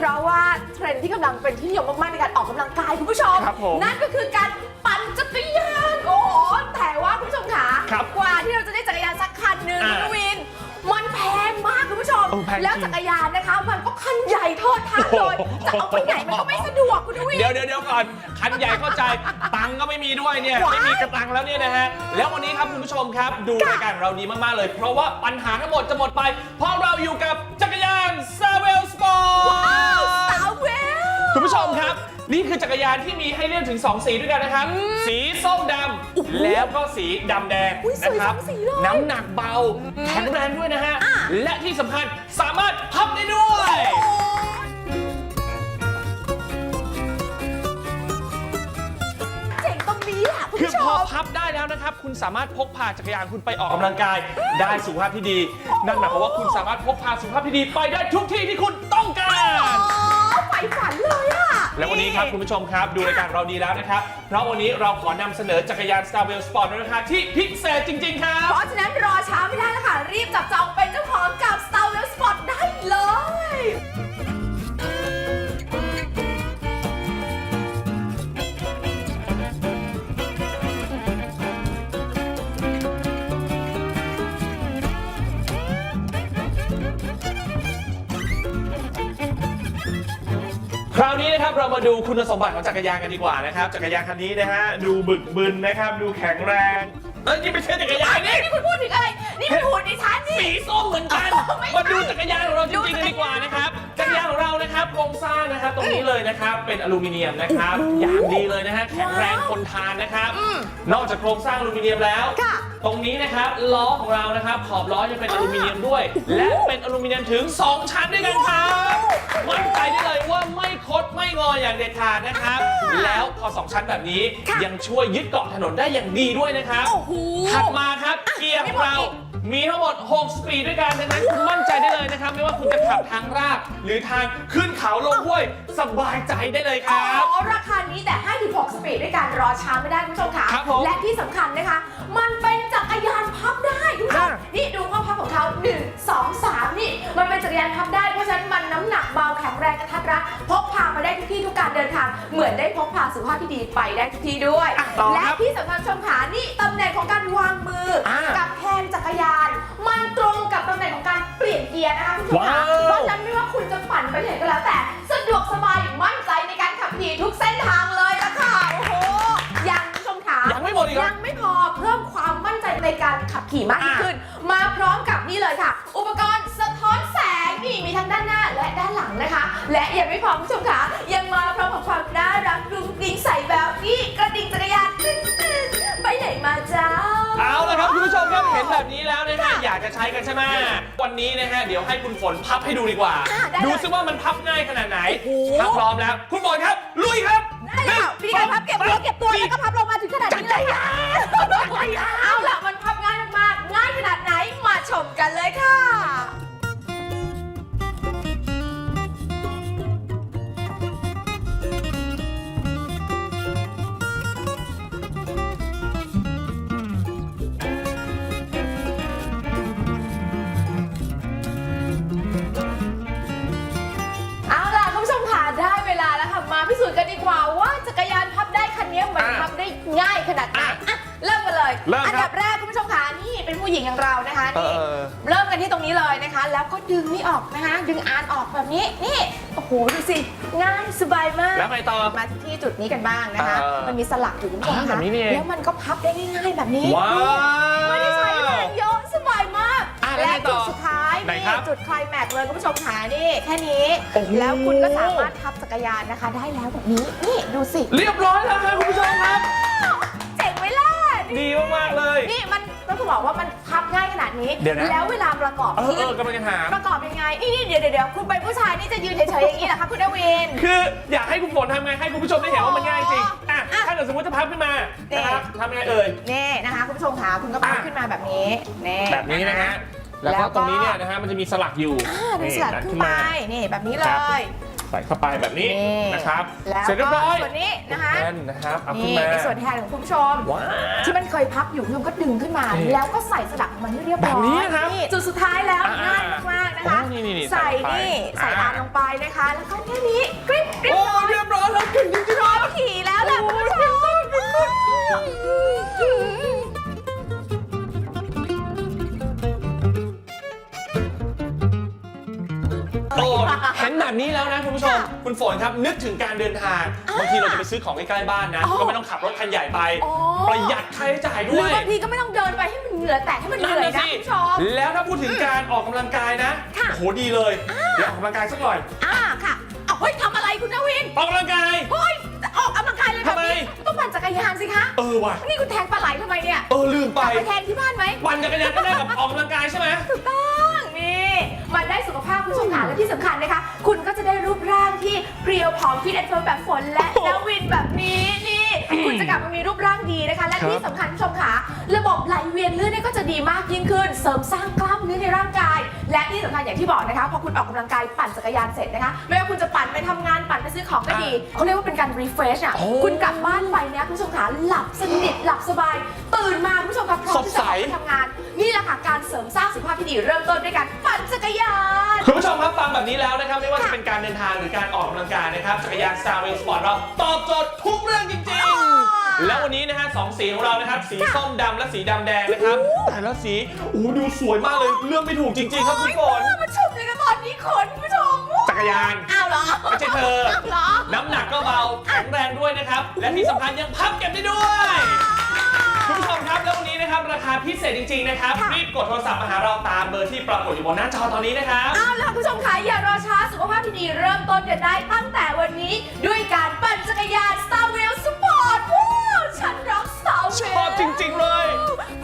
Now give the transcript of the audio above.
ขนาดนี้เออเออเออเพราะว่าเทรนด์ที่กำลังเป็นที่นิยมมากๆในการออกกำลังกายคุณผู้ชม ครับผมนั่นก็คือการปั่นจักรยานโอ้โหแต่ว่าคุณผู้ชมขาครับกว่าที่เราจะได้จักรยานสักคันหนึ่งอ่าคุณวิน มันแพงมากคุณผู้ชม เออแพงจริงแล้วจักรยานนะคะ มันก็คันใหญ่โทษทานเลยโอ้โห จะเอาไปไหนมันก็ไม่สะดวกคุณวิน เดี๋ยวเดี๋ยวเดี๋ยวก่อน คันใหญ่เข้าใจ ตังค์ก็ไม่มีด้วยเนี่ย ว้ายไม่มีกระตังแล้วเนี่ยนะฮะ แล้ววันนี้ครับคุณผู้ชมครับ ดูรายการเราดีมาก ๆ เลย เพราะว่าปัญหาทั้งหมดจะหมดไป เพราะเราอยู่กับจักรยาน s a v e l Sport ว้าวสาวเวลคุณ ผู้ชมครับ นี่คือจักรยานที่มีให้เลือกถึง 2 สีด้วยกันนะครับ สีส้มดำแล้วก็สีดำแดงอุ๊ยสวยนะครับทั้งสีเลย น้ำหนักเบา แข็งแรงด้วยนะฮะอะและที่สำคัญสามารถพับได้ด้วย เจ๋งตรงนี้แหละคุณคือผู้ชพอม พับได้แล้วนะครับ คุณสามารถพกพาจักรยานคุณไปออกกำลังกาย ได้สุขภาพที่ดี นั่นหมายความว่าคุณสามารถพกพาสุขภาพที่ดีไปได้ทุกที่ที่คุณต้องการอ๋อใฝ่ฝันเลยอะและวันนี้ครับคุณผู้ชมครับ ดูรายการเราดีแล้วนะครับ เพราะวันนี้เราขอนำเสนอจักรยาน Star w e l l Sport ในราคาที่พิเศษจริง ๆ ครับ ราวนี้นะครับเรามาดูคุณสมบัติของจักรยานกันดีกว่านะครับ จักรยานคันนี้นะฮะดูบึกบึนนะครับ ดูแข็งแรงเอ้ยนี่ไม่ใช่จักรยานนี่นี่คุณพูดถึงอะไร นี่มันหุ่นดิฉันนี่ สีส้มเหมือนกันไม่ใช่มาดูจักรยานของเราจริงๆกันดีกว่านะครับจักรยานของเรานะครับโครงสร้างนะครับตรงนี้เลยนะครับเป็นอลูมิเนียมนะครับอย่างดีเลยนะฮะแข็งแรงทนทานนะครับ นอกจากโครงสร้างอลูมิเนียมแล้ว ค่ะ ตรงนี้นะครับล้อของเรานะครับ ขอบล้อยังเป็นอลูมิเนียมด้วย และเป็นอลูมิเนียมถึง 2 ชั้นด้วยกันครับ มั่นใจได้เลยว่าไม่คดไม่งออย่างเด็ดขาดนะครับ แล้วพอ 2 ชั้นแบบนี้ค่ะยังช่วยยึดเกาะถนนได้อย่างดีด้วยนะครับโอ้โห ถัดมาครับเกียร์ของเรา มีทั้งหมด 6 สปีดด้วยกันดังนั้นคุณมั่นใจได้เลยนะครับ ไม่ว่าคุณจะขับทางราบหรือทางขึ้นเขาลงห้วยสบายใจได้เลยคอ๋รับ อราคานี้แต่ให้ถึง6สปีดด้วยกันรอช้าไม่ได้คุณผู้ชมค่ะ ครับผม และที่สำคัญนะคะ มันเป็นจักรยาน พับได้คุณผู้ชมอ่านี่ดูข้อพับของเขา1 2 3 นี่ มันเป็นจักรยานพับได้ เพราะฉะนั้นมันน้ำหนักเบาแข็งแรงกระทัดรัดพกพามาได้ทุกที่ทุกการเดินทาง เหมือนได้พกพาสุขภาพที่ดีไปได้ทุกที่ด้วย อะต่อและครับ ที่สำคัญชมขานี่ตำแหน่งของการวางมืออากับแฮนด์จักรยาน มันตรงกับตำแหน่งของการเปลี่ยนเกียร์นะคะคุณผู้ชมค่ะว้าวเพราะฉะนั้นไม่ว่าคุณจะปั่นไปไหนก็แล้วแต่ การขับขี่มากยิ่งอะขึ้น มาพร้อมกับนี่เลยค่ะ อุปกรณ์สะท้อนแสงนี่มีทั้งด้านหน้าและด้านหลังนะคะ และยังไม่พอคุณผู้ชมค่ะยังมาพร้อมกับความน่ารักกรุงกริ้งใส่แววนี่กระดิ่งจักรยานไปไหนมาจ้า เอาละครับคุณผู้ชมครับเห็นแบบนี้แล้วนะฮะอยากจะใช้กันใช่ไหมวันนี้นะฮะเดี๋ยวให้คุณฝนพับให้ดูดีกว่า อะได้เลย ดูซิว่ามันพับง่ายขนาดไหนโอ้โหถ้าพร้อมแล้ว คุณฝนครับลุยครับได้แล้วพี่การพับเก็บตัวเก็บตัวแล้วก็พับลงมาถึงขนาดนี้เลยค่ะเอาล่ะมัน กันเลยค่ะ เอาล่ะคุณผู้ชมค่ะได้เวลาแล้วค่ะ มาพิสูจน์กันดีกว่าว่าจักรยานพับได้คันนี้มันอะ พับได้ง่ายขนาดไหนอะอะ เริ่มกันเลยเริ่มครับอัดับแรกคุณผู้ชมค่ะนี่เป็นผู้หญิงอย่างเรานะคะนี่เออ เริ่มกันที่ตรงนี้เลยนะคะ แล้วก็ดึงนี่ออกนะคะ ดึงอานออกแบบนี้นี่โอ้โหดูสิง่ายสบายมาก แล้วไงต่อ มาที่จุดนี้กันบ้างนะคะ เออมันมีสลักอยู่คุณผู้ชมอ่าแบค่ะบนี้นี่เอง แล้วมันก็พับได้ง่ายๆแบบนี้ว้าว ไม่ได้ใช้แรงเยอะสบายมาก อะแล้วและไงต่จุอดสุดท้ายไหนนี่ครับจุดไคลแม็กซ์เลยคุณผู้ชมค่ะนี่แค่นี้ โอ้โห แล้วคุณก็สามารถพับจักรยานนะคะ ได้แล้วแบบนี้นี่ดูสิ เรียบร้อยแล้วครับคุณผู้ชมครับเจ๋งไหมล่ะ ดีมากๆเลย นี่มันต้องบอกว่ามันพับง่ายขนาดนี้ เดี๋ยวนะ แล้วเวลาประกอบเออที่เออกำลังจะถาม ประกอบยังไงนี่นี่เดี๋ยวเดี๋ยวเดี๋ยวคุณเป็นผู้ชายนี่จะยืนเฉยๆอย่างนี้เหรอคะคุณดวิน คืออยากให้คุณฝนทำไงให้คุณผู้ชมได้เห็นว่ามันง่ายจริงอะอะถ้าเกิดสมมติจะพับขึ้นมานี่ นะครับทำยังไงเอ่ย นี่นะคะคุณผู้ชมค่ะคุณก็พับอะ ขึ้นมาแบบนี้นี่ แบบนี้นะฮะแล้วแล้ก็วก็ ตรงนี้เนี่ยนะฮะมันจะมีสลักอยู่อ่าดึงสลัดดัขึ้นไปนี่แบบนี้เลครับยใส่เข้าไปแบบนี้นี่นะครับ แล้วเสร็จเรียบก็ร้อยส่วนนี้นะคะแน่นนะครับเอาขึ้นนี่มาในส่วนแทนของคุณผู้ชม ว้าว ที่มันเคยพับอยู่คุณผู้ชมก็ดึงขึ้นมา นี่แล้วก็ใส่สลักมันให้เรียบร้อยแบบนี้นะครับจุดสุดท้ายแล้วอ่าง่ายมากๆนะคะโอ้นี่ๆๆใส่ใส่นี่ลงไปใส่อ่าอ่านลงไปนะคะ แล้วก็แค่นี้กริบกริบโอ้ร้อยเรียบร้อยแล้วเก่งจริงๆพร้อมขี่แล้วแหละคุณผู้ชมโอ้เห็ นแบบนี้แล้วนะคุณผู้ชม ค่ะคุณฝนครับนึกถึงการเดินทางบางทีเราจะไปซื้อของใกล้ๆบ้านนะ อ๋อก็ไม่ต้องขับรถคันใหญ่ไป อ๋อ ประหยัดค่าใช้จ่ายหด้รืวอยบางทีก็ไม่ต้องเดินไปให้มันเหงื่อแตกให้มันเหนื่อยนะคุณผู้ชม แล้วถ้าพูดถึงการออกกำลังกายนะค่ะ โอ้โหดีเลยเดี๋ยวออกกำลังกายสักหน่อย อ่าค่ะเอาเฮ้ยทำอะไรคุณนวินออกกำลังกาย เฮ้ยจะออกกำลังกายเลยแบบทำไมนี้ต้องปั่นจักรยานสิคะ เออว่ะนี่คุณแทงปลาไหลทำไมเนี่ยเออลืมไป ไปแทงที่บ้านไหมปั่นจักรยานก็ได้กับออกกำลังกายใช่ไหมถูกต้องนี่ มันได้สุขภาพคุณผู้ชมค่ะและที่สำคัญนะคะ คุณก็จะได้รูปร่างที่เพรียวผอมฟิตแอนด์เฟิร์มแบบฝนและโอ้โหนวินแบบนี้นี่ คุณจะกลับมามีรูปร่างดีนะคะ และครับที่สำคัญคุณผู้ชมค่ะ ระบบไหลเวียนเลือดเนี่ยก็จะดีมากยิ่งขึ้น เสริมสร้างกล้ามเนื้อในร่างกาย และที่สำคัญอย่างที่บอกนะคะพอคุณออกกำลังกายปั่นจักรยานเสร็จนะคะไม่ว่าคุณจะปั่นไปทำงานปั่นไปซื้อของก็ดีเขาเรียกว่าเป็นการรีเฟรชอะโอ้ คุณกลับบ้านไปเนี่ยคุณผู้ชมค่ะหลับสนิทหลับสบาย ตื่นมาคุณผู้ชมค่ะพร้อมที่จะออกไปทำงานนี่แหละค่ะ การเสริมสร้างสุขภาพที่ดีเริ่มต้นด้วยการปั่นจักรยาน คุณผู้ชมครับฟังแบบนี้แล้วนะครับ ไม่ว่าจะเป็นการเดินทางหรือการออกกำลังกายนะครับจักรยาน Star Rail Sport เราตอบโจทย์ทุกเรื่องจริงอ๋อๆแล้ววันนี้นะฮะสองสีของเรานะครับ สีส้มดำและสีดำแดงนะครับ แต่ละสีโอ้โหดูสวยมากเลยเลือกไม่ถูกจริง ๆ ครับคุณฝนโอ้ยมันชุ่มเลยนะตอนนี้ขนคุณผู้ชมจักรยาน อ้าวเหรอไม่ใช่เธออ้าวเหรอ น้ำหนักก็เบาแข็งแรงด้วยนะครับ และที่สำคัญยังพับเก็บได้ด้วย พิเศษจริง ๆ นะครับ ค่ะ รีบกดโทรศัพท์มาหาเราตามเบอร์ที่ปรากฏอยู่บนหน้าจอตอนนี้นะครับ เอาล่ะคุณผู้ชมค่ะอย่ารอช้าสุขภาพที่ดีเริ่มต้นกันได้ตั้งแต่วันนี้ ด้วยการปั่นจักรยาน Star Wheel Sport ว้าวฉันรัก Star Wheel ชอบจริงๆเลยมันต้อง